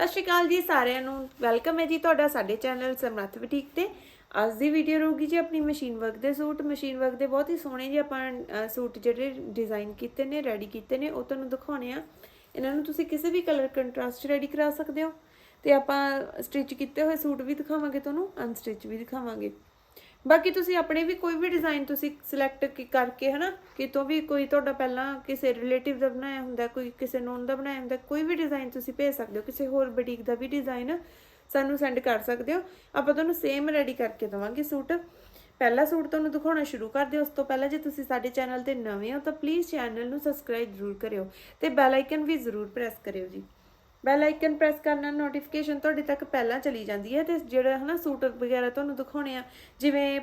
ਸਤਿ ਸ਼੍ਰੀ ਅਕਾਲ ਜੀ ਸਾਰਿਆਂ ਨੂੰ। ਵੈਲਕਮ ਹੈ ਜੀ ਤੁਹਾਡਾ ਸਾਡੇ ਚੈਨਲ ਸਮਰੱਥ ਬੁਟੀਕ ਤੇ। ਅੱਜ ਦੀ ਵੀਡੀਓ ਰਹੂਗੀ ਜੀ ਆਪਣੀ ਮਸ਼ੀਨ ਵਰਕ ਦੇ ਸੂਟ। ਮਸ਼ੀਨ ਵਰਕ ਦੇ ਬਹੁਤ ਹੀ ਸੋਹਣੇ ਜੀ ਆਪਾਂ ਸੂਟ ਜਿਹੜੇ ਡਿਜ਼ਾਈਨ ਕੀਤੇ ਨੇ ਰੈਡੀ ਕੀਤੇ ਨੇ, ਉਹ ਤੁਹਾਨੂੰ ਦਿਖਾਉਣੇ ਆ। ਇਹਨਾਂ ਨੂੰ ਤੁਸੀਂ ਕਿਸੇ ਵੀ ਕਲਰ ਕੰਟਰਾਸਟ ਰੈਡੀ ਕਰਾ ਸਕਦੇ ਹੋ। ਤੇ ਆਪਾਂ ਸਟਿਚ ਕੀਤੇ ਹੋਏ ਸੂਟ ਵੀ ਦਿਖਾਵਾਂਗੇ ਤੁਹਾਨੂੰ ਅਨਸਟਿਚ ਵੀ ਦਿਖਾਵਾਂਗੇ। ਬਾਕੀ ਤੁਸੀਂ ਆਪਣੇ ਵੀ ਕੋਈ ਵੀ ਡਿਜ਼ਾਈਨ ਤੁਸੀਂ ਸਿਲੈਕਟ ਕਰਕੇ ਹਨਾ ਕਿਤੋਂ ਵੀ ਕੋਈ ਤੁਹਾਡਾ ਪਹਿਲਾਂ ਕਿਸੇ ਰਿਲੇਟਿਵ ਦਾ ਬਣਾਇਆ ਹੁੰਦਾ, ਕੋਈ ਕਿਸੇ ਨੋਨ ਦਾ ਬਣਾਇਆ ਹੁੰਦਾ, ਕੋਈ ਵੀ ਡਿਜ਼ਾਈਨ ਤੁਸੀਂ ਭੇਜ ਸਕਦੇ ਹੋ, ਕਿਸੇ ਹੋਰ ਬੁਟੀਕ ਦਾ ਵੀ ਡਿਜ਼ਾਈਨ ਸਾਨੂੰ ਸੈਂਡ ਕਰ ਸਕਦੇ ਹੋ। ਆਪਾਂ ਤੁਹਾਨੂੰ ਸੇਮ ਰੈਡੀ ਕਰਕੇ ਦਵਾਂਗੇ ਸੂਟ। ਪਹਿਲਾ ਸੂਟ ਤੁਹਾਨੂੰ ਦਿਖਾਉਣਾ ਸ਼ੁਰੂ ਕਰ ਦਿਓ, ਉਸ ਤੋਂ ਪਹਿਲਾਂ ਜੇ ਤੁਸੀਂ ਸਾਡੇ ਚੈਨਲ ਤੇ ਨਵੇਂ ਹੋ ਤਾਂ ਪਲੀਜ਼ ਚੈਨਲ ਨੂੰ ਸਬਸਕ੍ਰਾਈਬ ਜ਼ਰੂਰ ਕਰਿਓ ਤੇ ਬੈਲ ਆਈਕਨ ਵੀ ਜ਼ਰੂਰ ਪ੍ਰੈਸ ਕਰਿਓ ਜੀ। ਬੈਲ ਆਈਕਨ ਪ੍ਰੈਸ ਕਰਨ ਨਾਲ ਨੋਟੀਫਿਕੇਸ਼ਨ ਤੁਹਾਡੇ ਤੱਕ ਪਹਿਲਾਂ ਚਲੀ ਜਾਂਦੀ ਹੈ ਤੇ ਜਿਹੜਾ ਹਨਾ ਸੂਟ ਵਗੈਰਾ ਤੁਹਾਨੂੰ ਦਿਖਾਉਣੇ ਆ, ਜਿਵੇਂ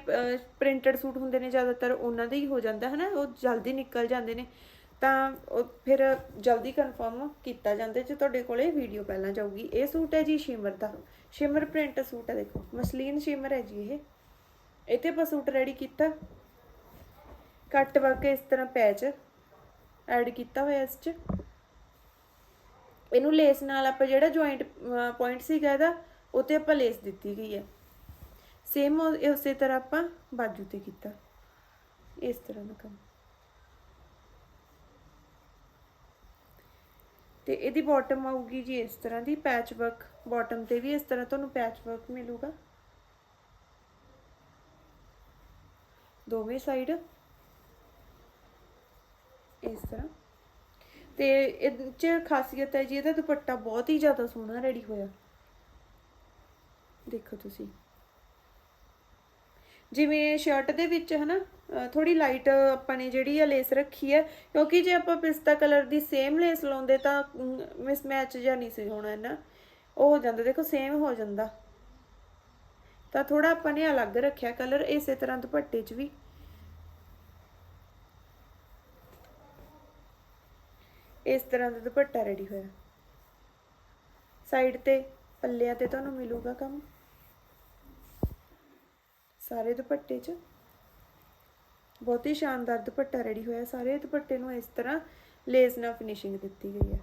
ਪ੍ਰਿੰਟਡ ਸੂਟ ਹੁੰਦੇ ਨੇ ਜ਼ਿਆਦਾਤਰ ਉਹਨਾਂ ਦਾ ਹੀ ਹੋ ਜਾਂਦਾ ਹਨਾ, ਉਹ ਜਲਦੀ ਨਿਕਲ ਜਾਂਦੇ ਨੇ। ਤਾਂ ਉਹ ਫਿਰ ਜਲਦੀ ਕਨਫਰਮ ਕੀਤਾ ਜਾਂਦਾ ਜੇ ਤੁਹਾਡੇ ਕੋਲੇ ਵੀਡੀਓ ਪਹਿਲਾਂ ਜਾਊਗੀ। ਇਹ ਸੂਟ ਹੈ ਜੀ ਸ਼ਿਮਰ ਦਾ। ਸ਼ਿਮਰ ਪ੍ਰਿੰਟ ਸੂਟ ਹੈ ਦੇਖੋ, ਮਸਲੀਨ ਸ਼ਿਮਰ ਹੈ ਜੀ ਇਹ। ਇੱਥੇ ਆਪਾਂ ਸੂਟ ਰੈਡੀ ਕੀਤਾ। ਕੱਟ ਵਰਕ ਇਸ ਤਰ੍ਹਾਂ ਪੈਚ ਐਡ ਕੀਤਾ ਹੋਇਆ ਇਸ 'ਚ। ਇਹਨੂੰ ਲੇਸ ਨਾਲ ਆਪਾਂ ਜਿਹੜਾ ਜੁਆਇੰਟ ਪੁਆਇੰਟ ਸੀਗਾ ਇਹਦਾ ਉਹ ਤੇ ਆਪਾਂ ਲੇਸ ਦਿੱਤੀ ਗਈ ਹੈ। ਸੇਮ ਉਸੇ ਤਰ੍ਹਾਂ ਆਪਾਂ ਬਾਜੂ ਤੇ ਕੀਤਾ। ਇਸ ਤਰ੍ਹਾਂ ਦਾ ਕੰਮ। ਤੇ ਇਹਦੀ ਬਾਟਮ ਆਊਗੀ ਜੀ ਇਸ ਤਰ੍ਹਾਂ ਦੀ ਪੈਚ ਵਰਕ ਬਾਟਮ ਤੇ ਵੀ ਇਸ ਤਰ੍ਹਾਂ ਤੁਹਾਨੂੰ ਪੈਚ ਵਰਕ ਮਿਲੂਗਾ। ਦੋਵੇਂ ਸਾਈਡ ਇਸ ਤਰ੍ਹਾਂ। ਤੇ ਇਹਦੇ ਚ ਖਾਸੀਅਤ ਹੈ ਜੀ, ਇਹਦਾ ਦੁਪੱਟਾ ਬਹੁਤ ਹੀ ਜ਼ਿਆਦਾ ਸੋਹਣਾ ਰੈਡੀ ਹੋਇਆ। ਦੇਖੋ ਤੁਸੀਂ। ਜਿਵੇਂ ਸ਼ਰਟ ਦੇ ਵਿੱਚ ਹਨਾ ਥੋੜੀ ਲਾਈਟ ਆਪਾਂ ਨੇ ਜਿਹੜੀ ਆ ਲੇਸ ਰੱਖੀ ਹੈ, ਕਿਉਂਕਿ ਜੇ ਆਪਾਂ ਪਿਸਤਾ ਕਲਰ ਦੀ ਸੇਮ ਲੇਸ ਲਾਉਂਦੇ ਤਾਂ ਮਿਸਮੈਚ ਜਾਂ ਨਹੀਂ ਸੀ ਹੋਣਾ ਇਹਨਾਂ ਉਹ ਹੋ ਜਾਂਦਾ, ਦੇਖੋ ਸੇਮ ਹੋ ਜਾਂਦਾ। ਤਾਂ ਥੋੜਾ ਆਪਾਂ ਨੇ ਅਲੱਗ ਰੱਖਿਆ ਕਲਰ ਇਸੇ ਤਰ੍ਹਾਂ ਦੁਪੱਟੇ 'ਚ ਵੀ। ਇਸ ਤਰ੍ਹਾਂ ਦਾ ਦੁਪੱਟਾ ਰੈਡੀ ਹੋਇਆ। ਸਾਈਡ ਤੇ ਪੱਲਿਆਂ ਤੇ ਤੁਹਾਨੂੰ ਮਿਲੂਗਾ ਕੰਮ। ਸਾਰੇ ਦੁਪੱਟੇ 'ਚ। ਬਹੁਤ ਹੀ ਸ਼ਾਨਦਾਰ ਦੁਪੱਟਾ ਰੈਡੀ ਹੋਇਆ। ਸਾਰੇ ਦੁਪੱਟੇ ਨੂੰ ਇਸ ਤਰ੍ਹਾਂ ਲੇਸ ਨਾਲ ਫਿਨਿਸ਼ਿੰਗ ਦਿੱਤੀ ਗਈ ਹੈ।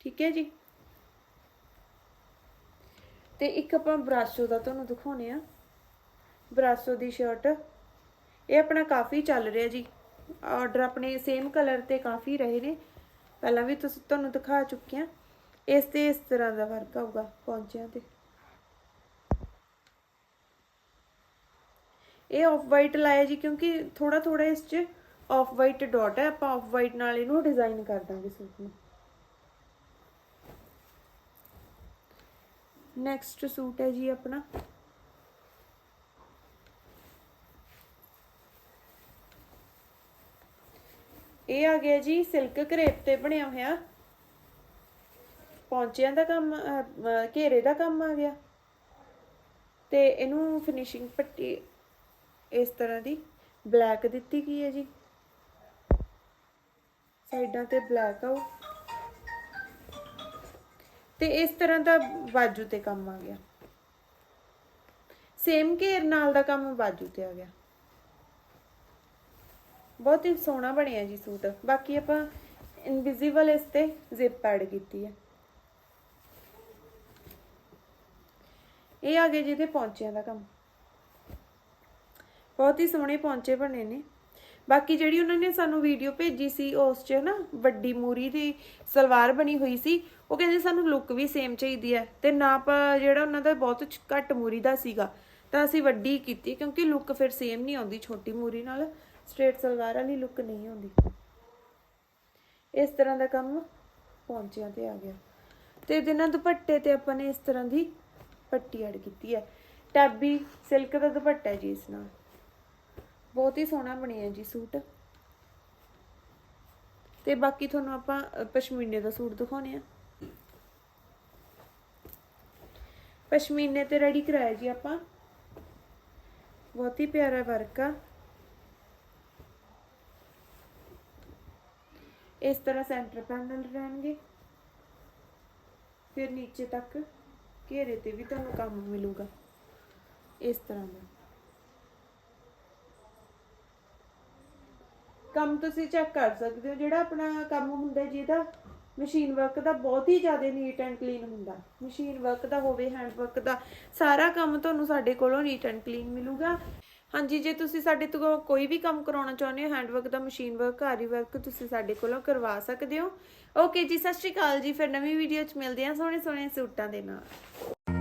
ਠੀਕ ਹੈ ਜੀ। ਤੇ ਇੱਕ ਆਪਾਂ ਬਰਾਸੋ ਦਾ ਤੁਹਾਨੂੰ ਦਿਖਾਉਣੇ ਆ ਬਰਾਸੋ ਦੀ ਸ਼ਰਟ ਇਹ ਆਪਣਾ ਕਾਫੀ ਚੱਲ ਰਿਹਾ ਜੀ। ਆਰਡਰ ਆਪਣੇ ਸੇਮ ਕਲਰ ਤੇ ਕਾਫੀ ਰਹੇ ਨੇ। ਪਹਿਲਾਂ ਵੀ ਤੁਸੀਂ ਤੁਹਾਨੂੰ ਦਿਖਾ ਚੁੱਕੇ ਆ ਇਸ ਤੇ ਇਸ ਤਰ੍ਹਾਂ ਦਾ ਵਰਕ ਆਊਗਾ ਪੌਂਚਿਆਂ ਤੇ। ਇਹ ਆਫ ਵਾਈਟ ਲਾਇਆ ਜੀ ਕਿਉਂਕਿ ਥੋੜਾ ਥੋੜਾ ਇਸ 'ਚ ਆਫ ਵਾਈਟ ਡਾਟ ਹੈ। ਆਪਾਂ ਆਫ ਵਾਈਟ ਨਾਲ ਇਹਨੂੰ ਡਿਜ਼ਾਈਨ ਕਰ ਦਾਂਗੇ ਸੂਟ ਨੂੰ। ਨੈਕਸਟ ਸੂਟ ਹੈ ਜੀ ਆਪਣਾ। ਇਹ ਆ ਗਿਆ ਜੀ ਸਿਲਕ ਕਰੇਪ ਤੇ ਬਣਿਆ ਹੋਇਆ। ਪੌਂਚਿਆਂ ਦਾ ਕੰਮ ਘੇਰੇ ਦਾ ਕੰਮ ਆ ਗਿਆ। ਤੇ ਇਹਨੂੰ ਫਿਨਿਸ਼ਿੰਗ ਪੱਟੀ ਇਸ ਤਰ੍ਹਾਂ ਦੀ। ਬਲੈਕ ਦਿੱਤੀ ਗਈ ਹੈ ਜੀ। ਸਾਈਡਾਂ ਤੇ ਬਲੈਕ ਆਉ ਤੇ ਇਸ ਤਰ੍ਹਾਂ ਦਾ ਬਾਜੂ ਤੇ ਕੰਮ ਆ ਗਿਆ। ਸੇਮ ਘੇਰ ਨਾਲ ਦਾ ਕੰਮ ਬਾਜੂ ਤੇ ਆ ਗਿਆ। ਬਹੁਤ ਹੀ ਸੋਹਣਾ ਬਣਿਆ ਜੀ ਸੂਟ। ਬਾਕੀ ਆਪਾਂ ਇਨਵਿਜ਼ੀਬਲ ਇਸ ਤੇ ਜ਼ਿਪ ਐਡ ਕੀਤੀ ਹੈ। ਇਹ ਆ ਗਏ ਜਿਹਦੇ ਪੌਂਚਿਆਂ ਦਾ ਕੰਮ। ਬਹੁਤ ਹੀ ਸੋਹਣੇ ਪੌਂਚੇ ਬਣੇ ਨੇ। ਬਾਕੀ ਜਿਹੜੀ ਉਹਨਾਂ ਨੇ ਸਾਨੂੰ ਵੀਡੀਓ ਭੇਜੀ ਸੀ, ਉਸ 'ਚ ਨਾ ਵੱਡੀ ਮੂਰੀ ਦੀ ਸਲਵਾਰ ਬਣੀ ਹੋਈ ਸੀ, ਉਹ ਕਹਿੰਦੇ ਸਾਨੂੰ ਲੁੱਕ ਵੀ ਸੇਮ ਚਾਹੀਦੀ ਹੈ ਤੇ ਨਾਪ ਜਿਹੜਾ ਉਹਨਾਂ ਦਾ ਬਹੁਤ ਘੱਟ ਮੂਰੀ ਦਾ ਸੀਗਾ, ਤਾਂ ਅਸੀਂ ਵੱਡੀ ਕੀਤੀ ਕਿਉਂਕਿ ਲੁੱਕ ਫਿਰ ਸੇਮ ਨਹੀਂ ਆਉਂਦੀ ਛੋਟੀ ਮੂਰੀ ਨਾਲ। ਸਟ੍ਰੇਟ ਸਲਵਾਰ ਵਾਲੀ ਲੁੱਕ ਨਹੀਂ ਹੁੰਦੀ ਇਸ ਤਰ੍ਹਾਂ ਦਾ ਕੰਮ ਪੌਂਚਿਆਂ ਤੇ ਆ ਗਿਆ। ਤੇ ਇਹਦੇ ਨਾਲ ਦੁਪੱਟੇ ਤੇ ਆਪਾਂ ਨੇ ਇਸ ਤਰ੍ਹਾਂ ਦੀ ਪੱਟੀ ਐਡ ਕੀਤੀ ਹੈ। ਟਾਬੀ ਸਿਲਕ ਦਾ ਦੁਪੱਟਾ ਜੀ ਇਸ ਨਾਲ। ਬਹੁਤ ਹੀ ਸੋਹਣਾ ਬਣਿਆ ਜੀ ਸੂਟ। ਤੇ ਬਾਕੀ ਤੁਹਾਨੂੰ ਆਪਾਂ ਪਸ਼ਮੀਨੇ ਦਾ ਸੂਟ ਦਿਖਾਉਣੇ ਆ ਪਸ਼ਮੀਨੇ ਤੇ ਰੈਡੀ ਕਰਾਇਆ ਜੀ ਆਪਾਂ। ਬਹੁਤ ਹੀ ਪਿਆਰਾ ਵਰਕ ਆ। ਇਸ ਤਰ੍ਹਾਂ ਸੈਂਟਰ ਪੈਨਲ ਰਹਿਣਗੇ। ਫਿਰ ਨੀਚੇ ਤੱਕ ਘੇਰੇ ਤੇ ਵੀ ਤੁਹਾਨੂੰ ਕੰਮ ਮਿਲੂਗਾ। ਇਸ ਤਰ੍ਹਾਂ ਦਾ। ਕੰਮ ਤੁਸੀਂ ਚੈੱਕ ਕਰ ਸਕਦੇ ਹੋ, ਜਿਹੜਾ ਆਪਣਾ ਕੰਮ ਹੁੰਦਾ ਜਿਹਦਾ ਮਸ਼ੀਨ ਵਰਕ ਦਾ ਬਹੁਤ ਹੀ ਜ਼ਿਆਦਾ ਨੀਟ ਐਂਡ ਕਲੀਨ ਹੁੰਦਾ। ਮਸ਼ੀਨ ਵਰਕ ਦਾ ਹੋਵੇ ਹੈਂਡ ਵਰਕ ਦਾ, ਸਾਰਾ ਕੰਮ ਤੁਹਾਨੂੰ ਸਾਡੇ ਕੋਲੋਂ ਨੀਟ ਐਂਡ ਕਲੀਨ ਮਿਲੂਗਾ। ਹਾਂਜੀ, ਜੇ ਤੁਸੀਂ ਸਾਡੇ ਤੋਂ ਕੋਈ ਵੀ ਕੰਮ ਕਰਾਉਣਾ ਚਾਹੁੰਦੇ ਹੋ ਹੈਂਡ ਵਰਕ ਦਾ ਮਸ਼ੀਨ ਵਰਕ ਆਰੀ ਵਰਕ ਤੁਸੀਂ ਸਾਡੇ ਕੋਲੋਂ ਕਰਵਾ ਸਕਦੇ ਹੋ। ਓਕੇ ਜੀ, ਸਤਿ ਸ਼੍ਰੀ ਅਕਾਲ ਜੀ, ਫਿਰ ਨਵੀਂ ਵੀਡੀਓ 'ਚ ਮਿਲਦੇ ਹਾਂ ਸੋਹਣੇ ਸੋਹਣੇ ਸੂਟਾਂ ਦੇ ਨਾਲ।